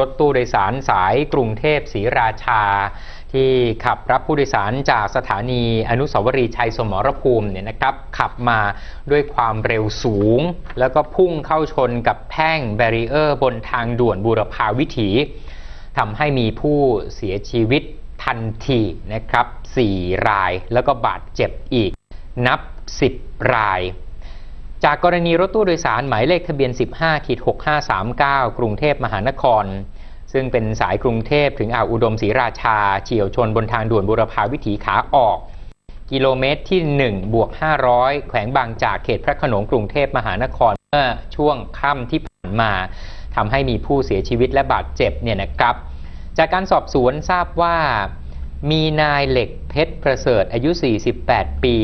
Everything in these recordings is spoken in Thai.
รถตู้โดยสารสายกรุงเทพศรีราชา ที่ขับรับผู้โดยสารจากสถานีอนุสาวรีย์ชัยสมรภูมิเนี่ยนะครับขับมาด้วยความเร็วสูง แล้วก็พุ่งเข้าชนกับแท่งแบรีเออร์บนทางด่วนบูรพาวิถีทำให้มีผู้เสียชีวิตทันทีนะครับ 4 รายแล้วก็บาดเจ็บอีกนับ 10 ราย จากกรณีรถตู้โดยสารหมายเลขทะเบียน 15ขีด6539 กรุงเทพมหานคร ซึ่งเป็นสายกรุงเทพถึงอ่าวอุดมศรีราชา เฉียวชนบนทางด่วนบุรพาวิถีขาออก กิโลเมตรที่1บวก500 แขวงบางจากเขตพระโขนงกรุงเทพมหานครเมื่อช่วงค่ำที่ผ่านมาทำให้มีผู้เสียชีวิตและบาดเจ็บเนี่ยนะครับ จากการสอบสวนทราบว่ามีนายเหล็กเพชรประเสริฐอายุ 48 ปี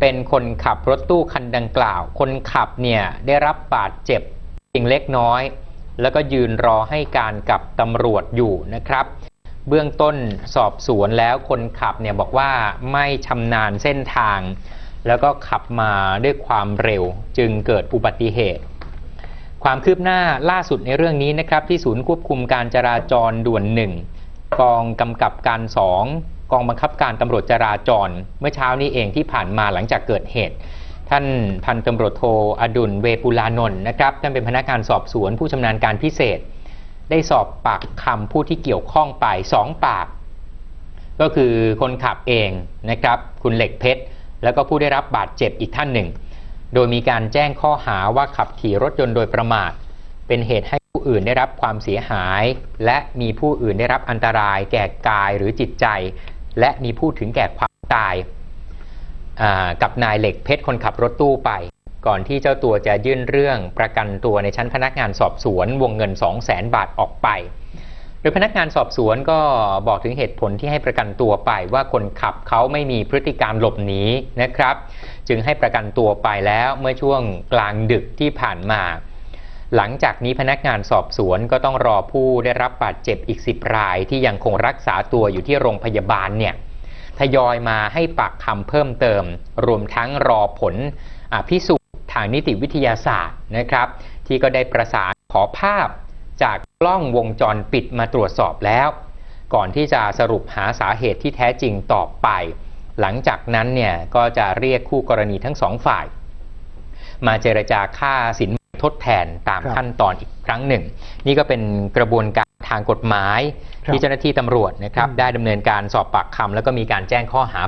เป็นคนขับรถตู้คันดังกล่าว คนขับเนี่ยได้รับบาดเจ็บเพียงเล็กน้อย แล้วก็ยืนรอให้การกับตำรวจอยู่นะครับ เบื้องต้นสอบสวนแล้วคนขับเนี่ยบอกว่าไม่ชำนาญเส้นทาง แล้วก็ขับมาด้วยความเร็วจึงเกิดอุบัติเหตุ ความคืบหน้าล่าสุดในเรื่องนี้นะครับ ที่ศูนย์ควบคุมการจราจรด่วนหนึ่งกองกำกับการสอง กองบังคับการตำรวจจราจร เมื่อเช้านี้เองที่ผ่านมาหลังจากเกิดเหตุ ท่านพันตำรวจโทอดุลเวปุลานนท์นะครับท่านเป็นพนักงานสอบสวนผู้ชำนาญการพิเศษ ได้สอบปากคำผู้ที่เกี่ยวข้องไปสองปาก ก็คือคนขับเองนะครับคุณเหล็กเพชรแล้วก็ผู้ได้รับบาดเจ็บอีกท่านหนึ่ง โดยมีการแจ้งข้อหาว่าขับขี่รถยนต์โดยประมาท เป็นเหตุให้ผู้อื่นได้รับความเสียหาย และมีผู้อื่นได้รับอันตรายแก่กายหรือจิตใจ และมีผู้ถึงแก่ความตายกับนายเหล็กเพชรคนขับรถตู้ไป ก่อนที่เจ้าตัวจะยื่นเรื่องประกันตัวในชั้นพนักงานสอบสวนวงเงิน 2 0 0 0 0 0บาทออกไป โดยพนักงานสอบสวนก็บอกถึงเหตุผลที่ให้ประกันตัวไปว่าคนขับเขาไม่มีพฤติการหลบหนีนะครับ จึงให้ประกันตัวไปแล้วเมื่อช่วงกลางดึกที่ผ่านมา หลังจากนี้พนักงานสอบสวนก็ต้องรอผู้ได้รับบาดเจ็บอีก 10 รายที่ยังคงรักษาตัวอยู่ที่โรงพยาบาลเนี่ยทยอยมาให้ปากคำเพิ่มเติม รวมทั้งรอผลอพิสูจน์ทางนิติวิทยาศาสตร์นะครับ ที่ก็ได้ประสานขอภาพจากกล้องวงจรปิดมาตรวจสอบแล้ว ก่อนที่จะสรุปหาสาเหตุที่แท้จริงต่อไป หลังจากนั้นเนี่ยก็จะเรียกคู่กรณีทั้งสองฝ่าย มาเจรจาค่าสิน ดแทนตามครับขั้นตอนอีกครั้งหนึ่ง นี่ก็เป็นกระบวนการทางกฎหมายครับที่เจ้าหน้าที่ตำรวจนะครับอืมได้ดำเนินการสอบปากคำแล้วก็มีการแจ้งข้อหา